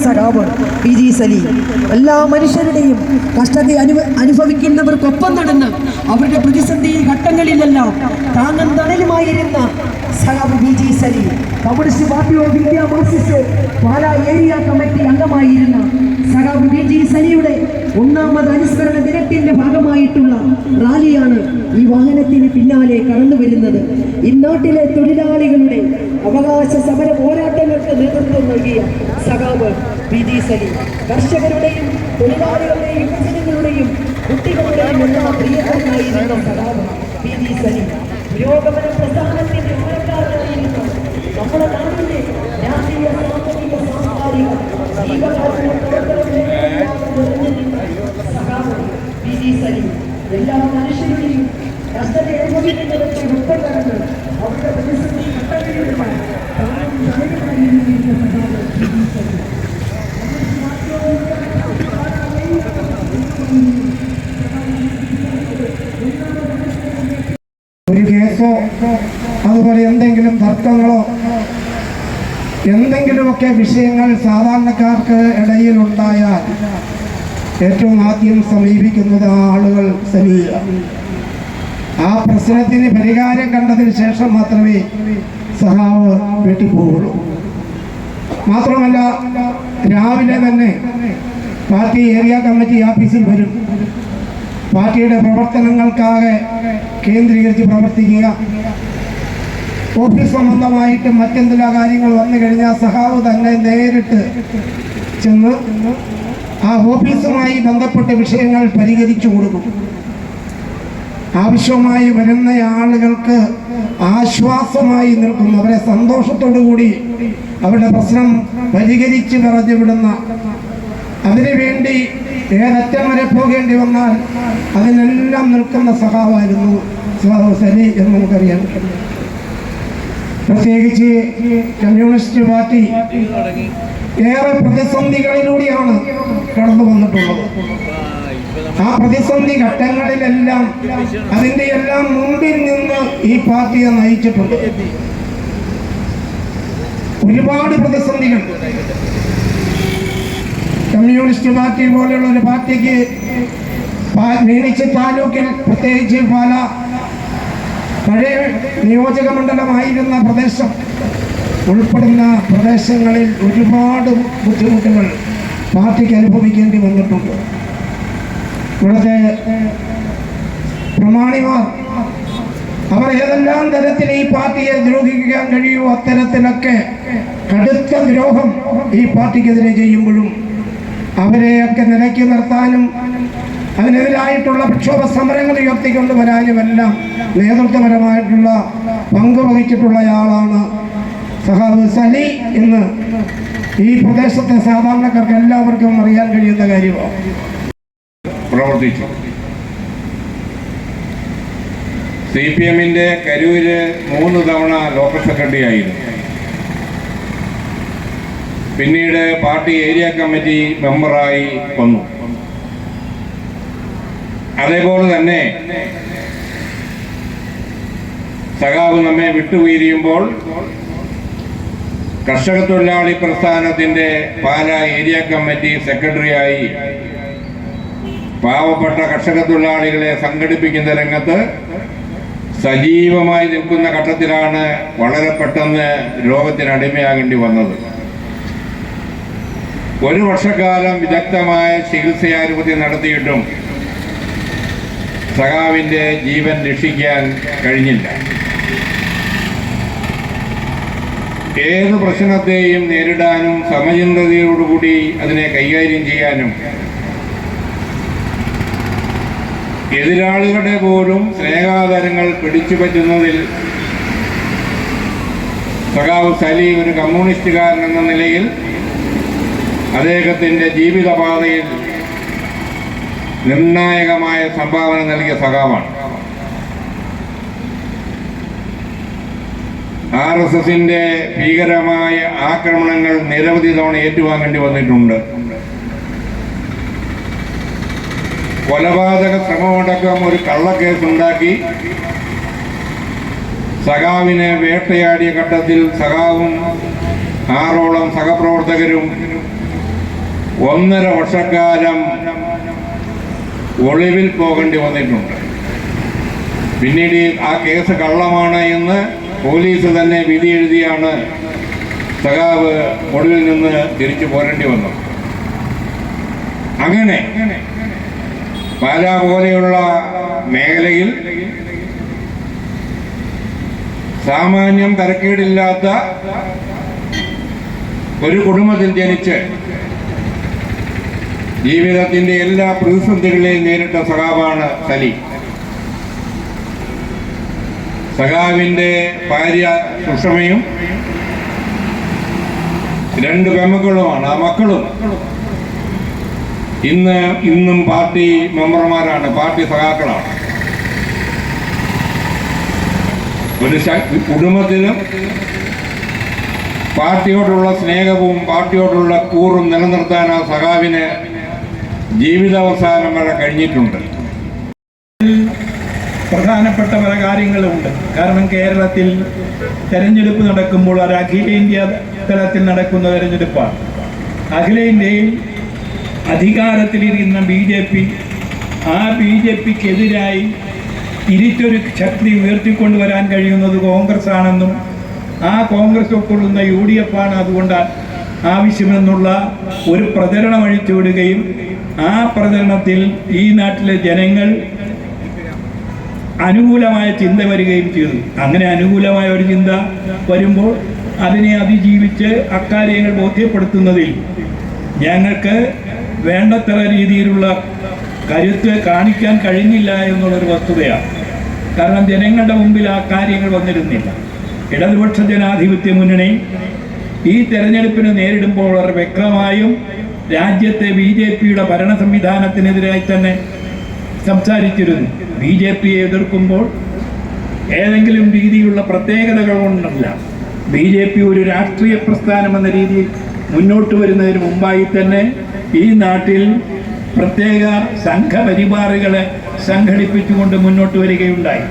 സഖാവ് P G എല്ലാ മനുഷ്യരുടെയും കഷ്ടത്തെ അനുഭ അനുഭവിക്കുന്നവർക്കൊപ്പം നടന്ന് അവരുടെ പ്രതിസന്ധി ഘട്ടങ്ങളിലെല്ലാം താങ്ങൻ തണലുമായിരുന്ന സഖാവ് P G Saleem. Communist party of India marxist Pala area committee അംഗമായിരുന്ന സഖാവ് പി ജി സലിയുടെ ഒന്നാമത് അനുസ്മരണ ദിനത്തിന്റെ ഭാഗമായിട്ടുള്ള റാലിയാണ് ഈ വാഹനത്തിന് പിന്നാലെ കടന്നു വരുന്നത്. ഇന്നാട്ടിലെ തൊഴിലാളികളുടെ അവകാശ സമര പോരാട്ടങ്ങൾക്ക് നേതൃത്വം നൽകിയ സഖാവ് പി ജി സലി. കർഷകരുടെയും തൊഴിലാളികളുടെയും യുവജനങ്ങളുടെയും കുട്ടികളുടെയും എല്ലാ പ്രിയകരനായിരുന്ന സഖാവ് പി ജി സലി. പുരോഗമന പ്രസ്ഥാനത്തിന്റെ ആൾക്കാരായിരുന്ന നമ്മുടെ നാടിന്റെ രാഷ്ട്രീയ സാമ്പത്തിക സാംസ്കാരിക ജീവകാരുണ്യ സഖാവ് പി ജി സലി. എല്ലാ മനുഷ്യരുടെയും കഷ്ടത അനുഭവിക്കുന്നവർക്ക് ഉൾപ്പെടുന്നത് അവരുടെ പ്രതിസന്ധി ഘട്ടങ്ങളിലുള്ള താനും തലയുമായിരുന്ന സഖാവ് പി ജി സലീം ഒരു കേസോ അതുപോലെ എന്തെങ്കിലും തർക്കങ്ങളോ എന്തെങ്കിലുമൊക്കെ വിഷയങ്ങൾ സാധാരണക്കാർക്ക് ഇടയിൽ ഉണ്ടായാൽ ഏറ്റവും ആദ്യം സമീപിക്കുന്നത് ആ ആളുകൾ സമീപ ആ പ്രശ്നത്തിന് പരിഹാരം കണ്ടതിന് ശേഷം മാത്രമേ സഹാവ് വീട്ടിൽ പോവുള്ളൂ മാത്രമല്ല രാവിലെ തന്നെ പാർട്ടി ഏരിയ കമ്മിറ്റി ഓഫീസിൽ വരും. പാർട്ടിയുടെ പ്രവർത്തനങ്ങൾക്കാകെ കേന്ദ്രീകരിച്ച് പ്രവർത്തിക്കുക. ഓഫീസ് സംബന്ധമായിട്ട് മറ്റെന്തെല്ലാം കാര്യങ്ങൾ വന്നു കഴിഞ്ഞാൽ സഹാവ് തന്നെ നേരിട്ട് ചെന്ന് ആ ഓഫീസുമായി ബന്ധപ്പെട്ട വിഷയങ്ങൾ പരിഹരിച്ചു കൊടുക്കും. ആവശ്യമായി വരുന്ന ആളുകൾക്ക് ആശ്വാസമായി നിൽക്കുന്നു അവരെ സന്തോഷത്തോടു കൂടി അവരുടെ പ്രശ്നം പരിഹരിച്ച് പറഞ്ഞു വിടുന്ന. അതിനുവേണ്ടി ഏതറ്റം വരെ പോകേണ്ടി വന്നാൽ അതിനെല്ലാം നിൽക്കുന്ന സഹാവായിരുന്നു സഹാവ് സലി എന്ന് നമുക്കറിയാം. പ്രത്യേകിച്ച് കമ്മ്യൂണിസ്റ്റ് പാർട്ടി ഏറെ പ്രതിസന്ധികളിലൂടെയാണ് കടന്നു വന്നിട്ടുള്ളത്. ആ പ്രതിസന്ധി ഘട്ടങ്ങളിലെല്ലാം അതിന്റെ എല്ലാം മുമ്പിൽ നിന്ന് ഈ പാർട്ടിയെ നയിച്ചിട്ടുണ്ട്. ഒരുപാട് പ്രതിസന്ധികൾ. കമ്മ്യൂണിസ്റ്റ് പാർട്ടി പോലെയുള്ള ഒരു പാർട്ടിക്ക് മീനിച്ച് താലൂക്കിൽ പ്രത്യേകിച്ച് പാല പഴയ നിയോജക മണ്ഡലമായിരുന്ന പ്രദേശം ഉൾപ്പെടുന്ന പ്രദേശങ്ങളിൽ ഒരുപാട് ബുദ്ധിമുട്ടുകൾ പാർട്ടിക്ക് അനുഭവിക്കേണ്ടി വന്നിട്ടുണ്ട്. ഇവിടുത്തെ പ്രമാണിമാർ അവർ ഏതെല്ലാം തരത്തിൽ ഈ പാർട്ടിയെ ദ്രോഹിക്കാൻ കഴിയുമോ അത്തരത്തിലൊക്കെ കടുത്ത ദ്രോഹം ഈ പാർട്ടിക്കെതിരെ ചെയ്യുമ്പോഴും അവരെയൊക്കെ നിലയ്ക്ക് നിർത്താനും അതിനെതിരായിട്ടുള്ള പ്രക്ഷോഭ സമരങ്ങൾ ഉയർത്തിക്കൊണ്ട് വരാനുമെല്ലാം നേതൃത്വപരമായിട്ടുള്ള പങ്ക് വഹിച്ചിട്ടുള്ളയാളാണ് സഹാബ് സലി എന്ന് ഈ പ്രദേശത്തെ സാധാരണക്കാർക്ക് എല്ലാവർക്കും അറിയാൻ കഴിയുന്ന കാര്യമാണ്. പ്രവർത്തിച്ചു. സി പി എമ്മിന്റെ കരൂര് മൂന്ന് തവണ ലോക്കൽ സെക്രട്ടറി ആയിരുന്നു പിന്നീട് പാർട്ടി ഏരിയ കമ്മിറ്റി മെമ്പറായി വന്നു. അതേപോലെ തന്നെ സഖാവ് നമ്മെ വിട്ടുവീരിയുമ്പോൾ കർഷക തൊഴിലാളി പ്രസ്ഥാനത്തിന്റെ പാല ഏരിയ കമ്മിറ്റി സെക്രട്ടറിയായി പാവപ്പെട്ട കർഷക തൊഴിലാളികളെ സംഘടിപ്പിക്കുന്ന രംഗത്ത് സജീവമായി നിൽക്കുന്ന ഘട്ടത്തിലാണ് വളരെ പെട്ടെന്ന് രോഗത്തിന് അടിമയാകേണ്ടി വന്നത്. ഒരു വർഷക്കാലം വിദഗ്ധമായ ചികിത്സയാനുമതി നടത്തിയിട്ടും സഖാവിന്റെ ജീവൻ രക്ഷിക്കാൻ കഴിഞ്ഞില്ല. ഏത് പ്രശ്നത്തെയും നേരിടാനും സമചിന്തതയോടുകൂടി അതിനെ കൈകാര്യം ചെയ്യാനും എതിരാളികളുടെ പോലും സ്നേഹാതരങ്ങൾ പിടിച്ചു പറ്റുന്നതിൽ സഖാവ് സലീം ഒരു കമ്മ്യൂണിസ്റ്റുകാരൻ എന്ന നിലയിൽ അദ്ദേഹത്തിന്റെ ജീവിതപാതയിൽ നിർണായകമായ സംഭാവന നൽകിയ സഖാവാണ്. ആർ എസ് എസിന്റെ ഭീകരമായ ആക്രമണങ്ങൾ നിരവധി തവണ ഏറ്റുവാങ്ങേണ്ടി വന്നിട്ടുണ്ട്. കൊലപാതക ശ്രമമടക്കം ഒരു കള്ളക്കേസ് ഉണ്ടാക്കി സഖാവിനെ വേട്ടയാടിയ ഘട്ടത്തിൽ സഖാവും ആറോളം സഹപ്രവർത്തകരും ഒന്നര വർഷക്കാലം ഒളിവിൽ പോകേണ്ടി വന്നിട്ടുണ്ട്. പിന്നീട് ആ കേസ് കള്ളമാണ് എന്ന് പോലീസ് തന്നെ വിധി എഴുതിയാണ് സഖാവ് ഒടുവിൽ നിന്ന് തിരിച്ചു പോരേണ്ടി വന്നത്. അങ്ങനെ പാലാ പോലെയുള്ള മേഖലയിൽ സാമാന്യം തരക്കേടില്ലാത്ത ഒരു കുടുംബത്തിൽ ജനിച്ച് ജീവിതത്തിന്റെ എല്ലാ പ്രതിസന്ധികളെയും നേരിട്ട സഖാവാണ് സലി. സഖാവിന്റെ ഭാര്യ സുഷമയും രണ്ട് പെമ്മക്കളുമാണ് ആ മക്കളും. ഇന്ന് ഇന്നും പാർട്ടി മെമ്പർമാരാണ് പാർട്ടി സഖാക്കളാണ്. ഒരു കുടുംബത്തിലും പാർട്ടിയോടുള്ള സ്നേഹവും പാർട്ടിയോടുള്ള കൂറും നിലനിർത്താൻ ആ സഖാവിന് ജീവിതാവസാനം വരെ കഴിഞ്ഞിട്ടുണ്ട്. പ്രധാനപ്പെട്ട പല കാര്യങ്ങളുമുണ്ട്. കാരണം കേരളത്തിൽ തെരഞ്ഞെടുപ്പ് നടക്കുമ്പോൾ ഒരു അഖിലേന്ത്യാ തലത്തിൽ നടക്കുന്ന തെരഞ്ഞെടുപ്പാണ്. അഖിലേന്ത്യയിൽ അധികാരത്തിലിരിക്കുന്ന ബി ജെ പി ആ ബി ജെ പിക്കെതിരായി തിരിച്ചൊരു ശക്തി ഉയർത്തിക്കൊണ്ടുവരാൻ കഴിയുന്നത് കോൺഗ്രസ് ആണെന്നും ആ കോൺഗ്രസ് ഉൾക്കൊള്ളുന്ന യു ഡി എഫ് ആണ് അതുകൊണ്ട് ആവശ്യമെന്നുള്ള ഒരു പ്രചരണം അഴിച്ചുവിടുകയും ആ പ്രചരണത്തിൽ ഈ നാട്ടിലെ ജനങ്ങൾ അനുകൂലമായ ചിന്ത വരികയും ചെയ്തു. അങ്ങനെ അനുകൂലമായ ഒരു ചിന്ത വരുമ്പോൾ അതിനെ അതിജീവിച്ച് അക്കാര്യങ്ങൾ ബോധ്യപ്പെടുത്തുന്നതിൽ ഞങ്ങൾക്ക് വേണ്ടത്ര രീതിയിലുള്ള കരുത്ത് കാണിക്കാൻ കഴിഞ്ഞില്ല എന്നുള്ളൊരു വസ്തുതയാണ്. കാരണം ജനങ്ങളുടെ മുമ്പിൽ ആ കാര്യങ്ങൾ വന്നിരുന്നില്ല. ഇടതുപക്ഷ ജനാധിപത്യ മുന്നണി ഈ തെരഞ്ഞെടുപ്പിനെ നേരിടുമ്പോൾ വളരെ വ്യക്തമായും രാജ്യത്തെ ബി ജെ പിയുടെ ഭരണ സംവിധാനത്തിനെതിരായി തന്നെ സംസാരിച്ചിരുന്നു ബി ജെ പിയെ എതിർക്കുമ്പോൾ ഏതെങ്കിലും രീതിയിലുള്ള പ്രത്യേകതകൾ കൊണ്ടല്ല. ബി ജെ പി ഒരു രാഷ്ട്രീയ പ്രസ്ഥാനം എന്ന രീതിയിൽ മുന്നോട്ട് വരുന്നതിന് മുമ്പായി തന്നെ ഈ നാട്ടിൽ പ്രത്യേക സംഘപരിവാറുകളെ സംഘടിപ്പിച്ചുകൊണ്ട് മുന്നോട്ട് വരികയുണ്ടായി.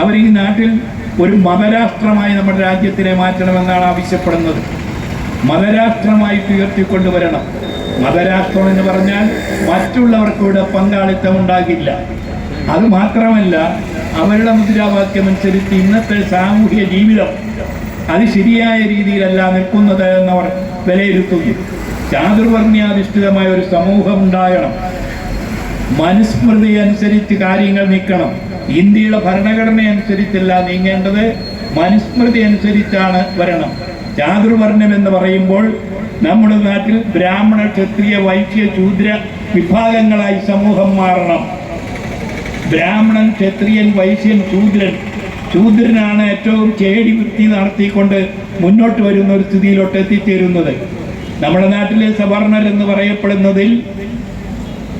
അവർ ഈ നാട്ടിൽ ഒരു മതരാഷ്ട്രമായി നമ്മുടെ രാജ്യത്തിനെ മാറ്റണമെന്നാണ് ആവശ്യപ്പെടുന്നത്. മതരാഷ്ട്രമായി ഉയർത്തിക്കൊണ്ടുവരണം. മതരാഷ്ട്രം എന്ന് പറഞ്ഞാൽ മറ്റുള്ളവർക്കൂടെ പങ്കാളിത്തം ഉണ്ടാകില്ല. അത് മാത്രമല്ല അവരുടെ മുദ്രാവാക്യം അനുസരിച്ച് ഇന്നത്തെ സാമൂഹ്യ ജീവിതം അത് ശരിയായ രീതിയിലല്ല നിൽക്കുന്നത് എന്നവർ വിലയിരുത്തുന്നു. ചാതുർവർണ്യാധിഷ്ഠിതമായ ഒരു സമൂഹം ഉണ്ടാകണം. മനുസ്മൃതി അനുസരിച്ച് കാര്യങ്ങൾ നീക്കണം. ഇന്ത്യയുടെ ഭരണഘടന അനുസരിച്ചല്ല നീങ്ങേണ്ടത്. മനുസ്മൃതി അനുസരിച്ചാണ് വരണം. ചാതുർവർണം എന്ന് പറയുമ്പോൾ നമ്മുടെ നാട്ടിൽ ബ്രാഹ്മണ ക്ഷത്രിയ വൈശ്യ ശൂദ്ര വിഭാഗങ്ങളായി സമൂഹം മാറണം. ബ്രാഹ്മണൻ ക്ഷത്രിയൻ വൈശ്യൻ ശൂദ്രൻ. ശൂദ്രനാണ് ഏറ്റവും ചേടി വൃത്തി നടത്തിക്കൊണ്ട് മുന്നോട്ട് വരുന്ന ഒരു സ്ഥിതിയിലോട്ട് എത്തിച്ചേരുന്നത്. നമ്മുടെ നാട്ടിലെ സവർണർ എന്ന് പറയപ്പെടുന്നതിൽ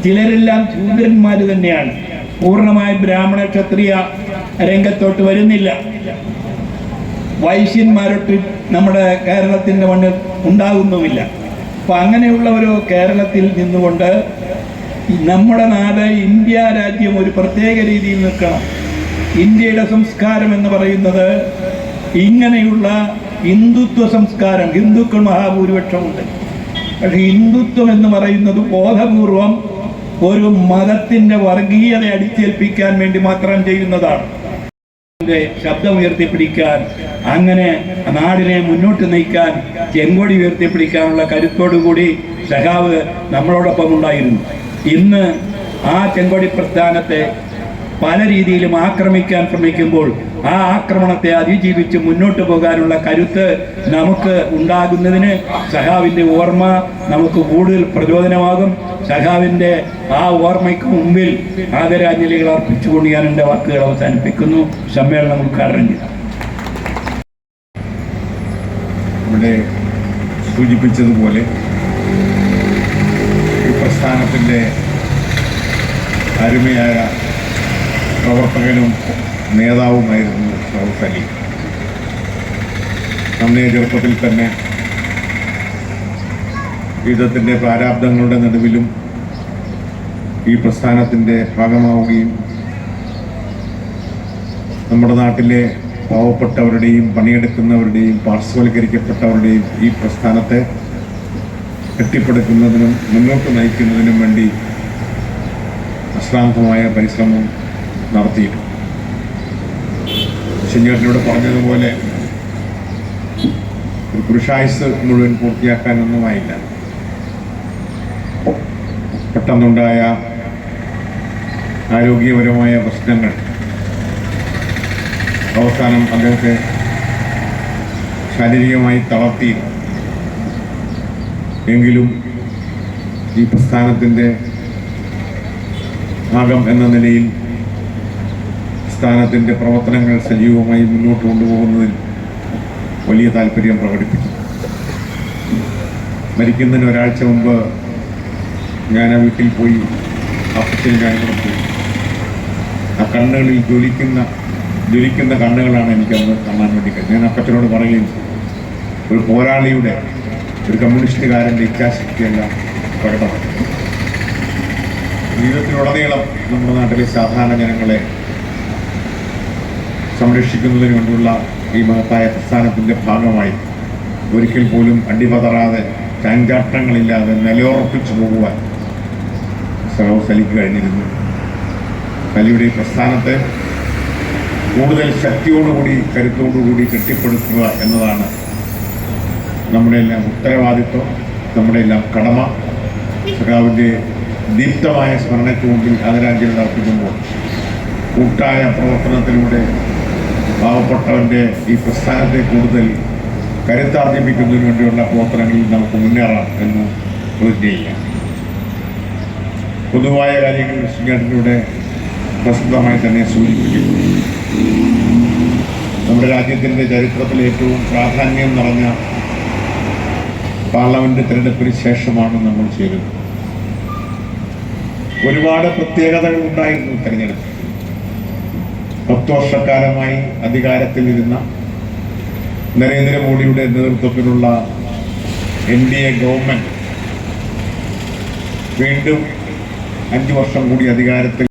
ചിലരെല്ലാം ശൂദ്രന്മാർ തന്നെയാണ്. പൂർണമായി ബ്രാഹ്മണ ക്ഷത്രിയ രംഗത്തോട്ട് വരുന്നില്ല. വൈശ്യന്മാരൊട്ട് നമ്മുടെ കേരളത്തിന്റെ മണ്ണിൽ ഉണ്ടാകുന്നുമില്ല. അങ്ങനെയുള്ള ഒരു കേരളത്തിൽ നിന്നുകൊണ്ട് നമ്മുടെ നാട് ഇന്ത്യ രാജ്യം ഒരു പ്രത്യേക രീതിയിൽ നിൽക്കണം. ഇന്ത്യയുടെ സംസ്കാരം എന്ന് പറയുന്നത് ഇങ്ങനെയുള്ള ഹിന്ദുത്വ സംസ്കാരം ഹിന്ദുക്കൾ മഹാഭൂരിപക്ഷമുണ്ട്. പക്ഷെ ഹിന്ദുത്വം എന്ന് പറയുന്നത് ബോധപൂർവം ഒരു മതത്തിന്റെ വർഗീയത അടിച്ചേൽപ്പിക്കാൻ വേണ്ടി മാത്രം ചെയ്യുന്നതാണ്. ശബ്ദം ഉയർത്തിപ്പിടിക്കാൻ അങ്ങനെ നാടിനെ മുന്നോട്ട് നയിക്കാൻ ചെങ്കൊടി ഉയർത്തിപ്പിടിക്കാനുള്ള കരുത്തോടുകൂടി സഖാവ് നമ്മളോടൊപ്പം ഉണ്ടായിരുന്നു. ഇന്ന് ആ ചെങ്കൊടി പ്രസ്ഥാനത്തെ പല രീതിയിലും ആക്രമിക്കാൻ ശ്രമിക്കുമ്പോൾ ആ ആക്രമണത്തെ അതിജീവിച്ച് മുന്നോട്ട് പോകാനുള്ള കരുത്ത് നമുക്ക് ഉണ്ടാകുന്നതിന് സഹാവിന്റെ ഓർമ്മ നമുക്ക് കൂടുതൽ പ്രചോദനമാകും. സഹാവിന്റെ ആ ഓർമ്മയ്ക്ക് മുമ്പിൽ ആദരാഞ്ജലികൾ അർപ്പിച്ചുകൊണ്ട് ഞാൻ എന്റെ വാക്കുകൾ അവസാനിപ്പിക്കുന്നു. സമ്മേളനം ഉദ്ഘാടനം ചെയ്തു. ഇവിടെ സൂചിപ്പിച്ചതുപോലെ ഈ പ്രസ്ഥാനത്തിന്റെ അരുമയായ പ്രവർത്തകനും നേതാവുമായിരുന്നു ഷറഫ് അലി. അന്നേ ചെറുപ്പത്തിൽ തന്നെ യുദ്ധത്തിന്റെ പ്രാരാബ്ദങ്ങളുടെ നടുവിലും ഈ പ്രസ്ഥാനത്തിന്റെ ഭാഗമാവുകയും നമ്മുടെ നാട്ടിലെ പാവപ്പെട്ടവരുടെയും പണിയെടുക്കുന്നവരുടെയും പാർശ്വവൽക്കരിക്കപ്പെട്ടവരുടെയും ഈ പ്രസ്ഥാനത്തെ കെട്ടിപ്പടുക്കുന്നതിനും മുന്നോട്ട് നയിക്കുന്നതിനും വേണ്ടി അശ്രാന്തമായ പരിശ്രമം നടത്തിയിട്ടുണ്ട്. ശനിയോട്ടിനോട് പറഞ്ഞതുപോലെ ഒരു പുരുഷായുസ് മുഴുവൻ പൂർത്തിയാക്കാനൊന്നുമായില്ല. പെട്ടെന്നുണ്ടായ ആരോഗ്യപരമായ പ്രശ്നങ്ങൾ. അവസാനം അദ്ദേഹത്തെ ശാരീരികമായി തളർത്തി എങ്കിലും ഈ പ്രസ്ഥാനത്തിന്റെ ഭാഗം എന്ന നിലയിൽ സ്ഥാനത്തിന്റെ പ്രവർത്തനങ്ങൾ സജീവമായി മുന്നോട്ട് കൊണ്ടുപോകുന്നതിൽ വലിയ താല്പര്യം പ്രകടിപ്പിച്ചു മരിക്കുന്നതിന് ഒരാഴ്ച മുമ്പ് ഞാൻ ആ വീട്ടിൽ പോയി അപ്പച്ചൻ ഞാൻ കൂടെ പോയി ആ കണ്ണുകളിൽ ജ്വലിക്കുന്ന ജ്വലിക്കുന്ന കണ്ണുകളാണ് എനിക്കന്ന് കാണാൻ വേണ്ടി കഴിഞ്ഞത്. ഞാൻ അപ്പച്ചനോട് പറയുകയും ഒരു പോരാളിയുടെ ഒരു കമ്മ്യൂണിസ്റ്റുകാരന്റെ ഇച്ഛാശക്തിയെല്ലാം പ്രകടമാണ് ജീവിതത്തിലുടനീളം നമ്മുടെ നാട്ടിലെ സാധാരണ ജനങ്ങളെ സംരക്ഷിക്കുന്നതിന് വേണ്ടിയുള്ള ഈ മഹത്തായ പ്രസ്ഥാനത്തിന്റെ ഭാഗമായി ഒരിക്കൽ പോലും അടിപതറാതെ ചാഞ്ചാട്ടങ്ങളില്ലാതെ നിലയുറപ്പിച്ചു പോകുവാൻ സഹോ സലിക്ക് കഴിഞ്ഞിരുന്നു. സലിയുടെ പ്രസ്ഥാനത്തെ കൂടുതൽ ശക്തിയോടുകൂടി കരുത്തോടുകൂടി കെട്ടിപ്പടുക്കുക എന്നതാണ് നമ്മുടെ എല്ലാം ഉത്തരവാദിത്വം നമ്മുടെ എല്ലാം കടമ. സഖാവിന്റെ ദീപ്തമായ സ്മരണയ്ക്ക് മുമ്പിൽ ആദരാഞ്ജലി അർപ്പിക്കുമ്പോൾ കൂട്ടായ പ്രവർത്തനത്തിലൂടെ പാവപ്പെട്ടവന്റെ ഈ പ്രസ്ഥാനത്തെ കൂടുതൽ കരുത്താർജിപ്പിക്കുന്നതിന് വേണ്ടിയുള്ള പ്രവർത്തനങ്ങളിൽ നമുക്ക് മുന്നേറാം എന്ന് പ്രതിജ്ഞ ചെയ്യാം പൊതുവായ കാര്യങ്ങൾ ശിഖാട്ടിലൂടെ പ്രസിദ്ധമായി തന്നെ സൂചിപ്പിക്കുന്നു. നമ്മുടെ രാജ്യത്തിന്റെ ചരിത്രത്തിലെ ഏറ്റവും പ്രാധാന്യം നിറഞ്ഞ പാർലമെന്റ് തിരഞ്ഞെടുപ്പിന് ശേഷമാണ് നമ്മൾ ചേരുന്നത്. ഒരുപാട് പ്രത്യേകതകൾ ഉണ്ടായിരുന്നു തെരഞ്ഞെടുപ്പ് പത്ത് വർഷക്കാലമായി അധികാരത്തിലിരുന്ന നരേന്ദ്രമോദിയുടെ നേതൃത്വത്തിലുള്ള എൻ ഡി എ ഗവൺമെന്റ് വീണ്ടും അഞ്ചു വർഷം കൂടി അധികാരത്തിൽ